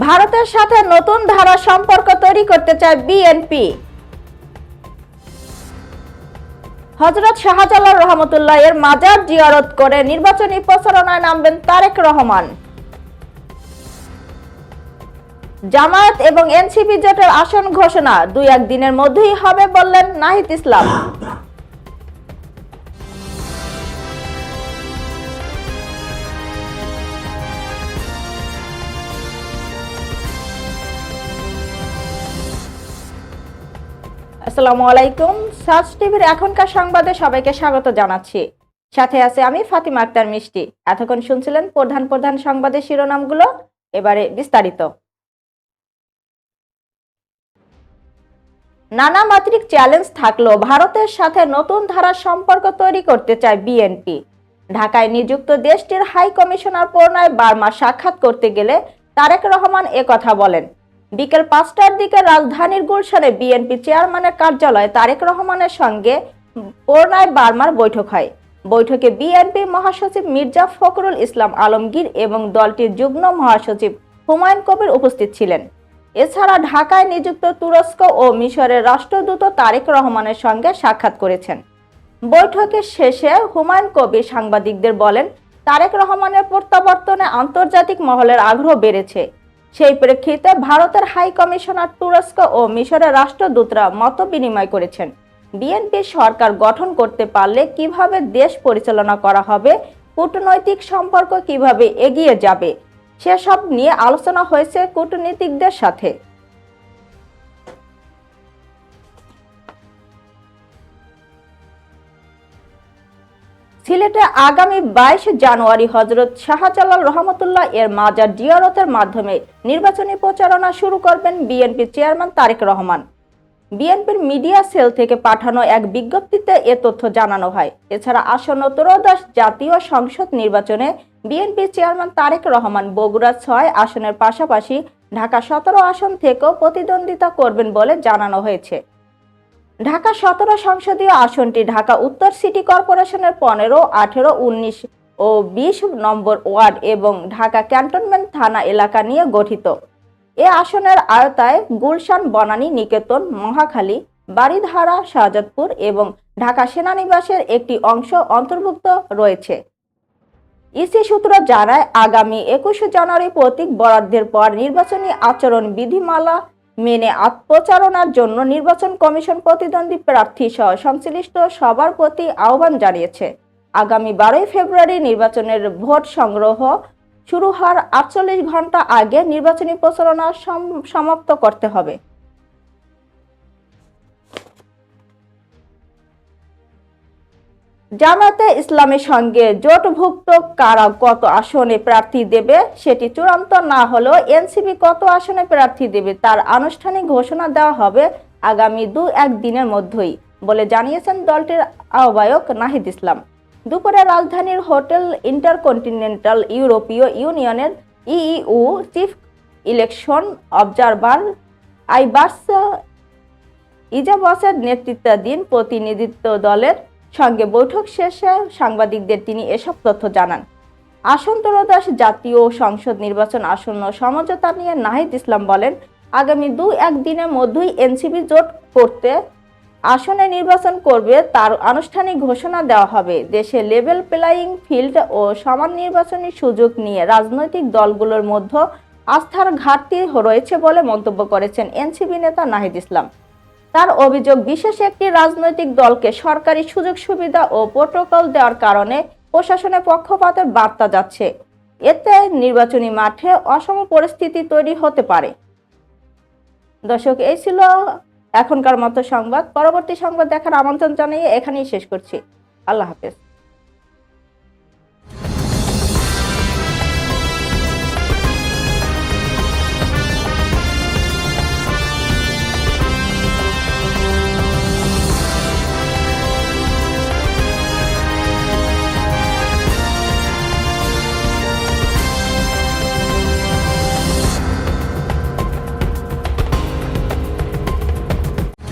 ভারতের সাথে নতুন ধারা সম্পর্ক তৈরি করতে চায় বিএনপি। হজরত শাহজালাল রহমতুল্লাহ এর মাজার জিয়ারত করে নির্বাচনী প্রচারণায় নামবেন তারেক রহমান। জামায়াত এবং এনসিপি জোটের আসন ঘোষণা দুই এক দিনের মধ্যেই হবে বললেন নাহিদ ইসলাম। আসসালামু আলাইকুম। সার্চ টিভির এখনকার সংবাদে সবাইকে স্বাগত জানাচ্ছি। সাথে আছে আমি ফাতিমা আক্তার মিষ্টি। এতক্ষণ শুনছিলেন প্রধান প্রধান সংবাদের শিরোনামগুলো। এবারে বিস্তারিত। নানা মাত্রিক চ্যালেঞ্জ থাকলেও ভারতের সাথে নতুন ধারার সম্পর্ক তৈরি করতে চায় বিএনপি। ঢাকায় নিযুক্ত দেশটির হাই কমিশনার পূর্ণায় বার্মা সাক্ষাৎ করতে গেলে তারেক রহমান কথা বলেন। বিকেল পাঁচটার দিকে রাজধানীর গুলশানে বিএনপি চেয়ারম্যানের কার্যালয়ে তারেক রহমানের সঙ্গে পূর্ণায় বার্মার বৈঠক হয়। বৈঠকে বিএনপি মহাসচিব মির্জা ফখরুল ইসলাম আলমগীর এবং দলটির যুগ্ম মহাসচিব হুমায়ুন কবির উপস্থিত ছিলেন। এছাড়া ঢাকায় নিযুক্ত তুরস্ক ও মিশরের রাষ্ট্রদূত তারেক রহমানের সঙ্গে সাক্ষাৎ করেছেন। বৈঠকের শেষে হুমায়ুন কবির সাংবাদিকদের বলেন, তারেক রহমানের প্রত্যাবর্তনে আন্তর্জাতিক মহলের আগ্রহ বেড়েছে। সেই প্রেক্ষিতে ভারতের হাই কমিশনার তুরস্ক ও মিশরের রাষ্ট্রদূতরা মত বিনিময় করেছেন। বিএনপি সরকার গঠন করতে পারলে কীভাবে দেশ পরিচালনা করা হবে, কূটনৈতিক সম্পর্ক কীভাবে এগিয়ে যাবে, সেসব নিয়ে আলোচনা হয়েছে কূটনীতিকদের সাথে। সিলেটে আগামী বাইশ জানুয়ারি হজরত শাহজালাল রহমতুল্লাহ এর মাজার জিয়ারতের মাধ্যমে নির্বাচনী প্রচারণা শুরু করবেন বিএনপি চেয়ারম্যান তারেক রহমান। বিএনপির মিডিয়া সেল থেকে পাঠানো এক বিজ্ঞপ্তিতে এ তথ্য জানানো হয়। এছাড়া আসন্ন ত্রয়োদশ জাতীয় সংসদ নির্বাচনে বিএনপি চেয়ারম্যান তারেক রহমান বগুড়া ছয় আসনের পাশাপাশি ঢাকা সতেরো আসন থেকেও প্রতিদ্বন্দ্বিতা করবেন বলে জানানো হয়েছে। ঢাকা সতেরো সংসদীয় আসনটি ঢাকা উত্তর সিটি কর্পোরেশনের পনেরো, আঠেরো, উনিশ ও বিশ নম্বর ওয়ার্ড এবং ঢাকা ক্যান্টনমেন্ট থানা এলাকা নিয়ে গঠিত। এ আসনের আয়তায় গুলশান, বনানী, নিকেতন, মহাখালী বাড়িধারা শাহজাদপুর এবং ঢাকা সেনানিবাসের একটি অংশ অন্তর্ভুক্ত রয়েছে। ইসি সূত্র জানায়, আগামী একুশে জানুয়ারি প্রতীক বরাদ্দের পর নির্বাচনী আচরণ বিধিমালা মেনে আত্মচারণার জন্য নির্বাচন কমিশন প্রতিদ্বন্দ্বী প্রার্থী সহ সংশ্লিষ্ট সবার প্রতি আহ্বান জানিয়েছে। আগামী বারোই ফেব্রুয়ারি নির্বাচনের ভোট সংগ্রহ শুরু হওয়ার আটচল্লিশ ঘণ্টা আগে নির্বাচনী প্রচারণা সম- সমাপ্ত করতে হবে। জামায়াতে ইসলামের সঙ্গে জোটভুক্ত কারা কত আসনে প্রার্থী দেবে সেটি চূড়ান্ত না হলেও এনসিপি কত আসনে প্রার্থী দেবে তার আনুষ্ঠানিক ঘোষণা দেওয়া হবে আগামী দু এক দিনের মধ্যেই বলে জানিয়েছেন দলটির আহ্বায়ক নাহিদ ইসলাম। দুপুরে রাজধানীর হোটেল ইন্টারকন্টিনেন্টাল ইউরোপীয় ইউনিয়নের ইইউ চিফ ইলেকশন অবজারভার আইবাস ইজাবাসের নেতৃত্বাধীন প্রতিনিধিত্ব দলের সঙ্গে বৈঠক শেষে সাংবাদিকদের তিনি এসব তথ্য জানান। আসন ত্রয়োদশ জাতীয় সংসদ নির্বাচন আসন্ন সমঝোতা নিয়ে নাহিদ ইসলাম বলেন, আগামী দু এক দিনের মধ্যেই এনসিপি জোট করতে আসনে নির্বাচন করবে, তার আনুষ্ঠানিক ঘোষণা দেওয়া হবে। দেশে লেভেল প্লেয়িং ফিল্ড ও সমান নির্বাচনী সুযোগ নিয়ে রাজনৈতিক দলগুলোর মধ্যে আস্থার ঘাটতি রয়েছে বলে মন্তব্য করেছেন এনসিপি নেতা নাহিদ ইসলাম। তার অভিযোগ, বিশেষ একটি রাজনৈতিক দলকে সরকারি সুযোগ সুবিধা ও প্রোটোকল দেওয়ার কারণে প্রশাসনের পক্ষপাতের বার্তা যাচ্ছে। এতে নির্বাচনী মাঠে অসম পরিস্থিতি তৈরি হতে পারে। দর্শক, এই ছিল এখনকার মতো সংবাদ। পরবর্তী সংবাদ দেখার আমন্ত্রণ জানিয়ে এখানেই শেষ করছি। আল্লাহ হাফেজ।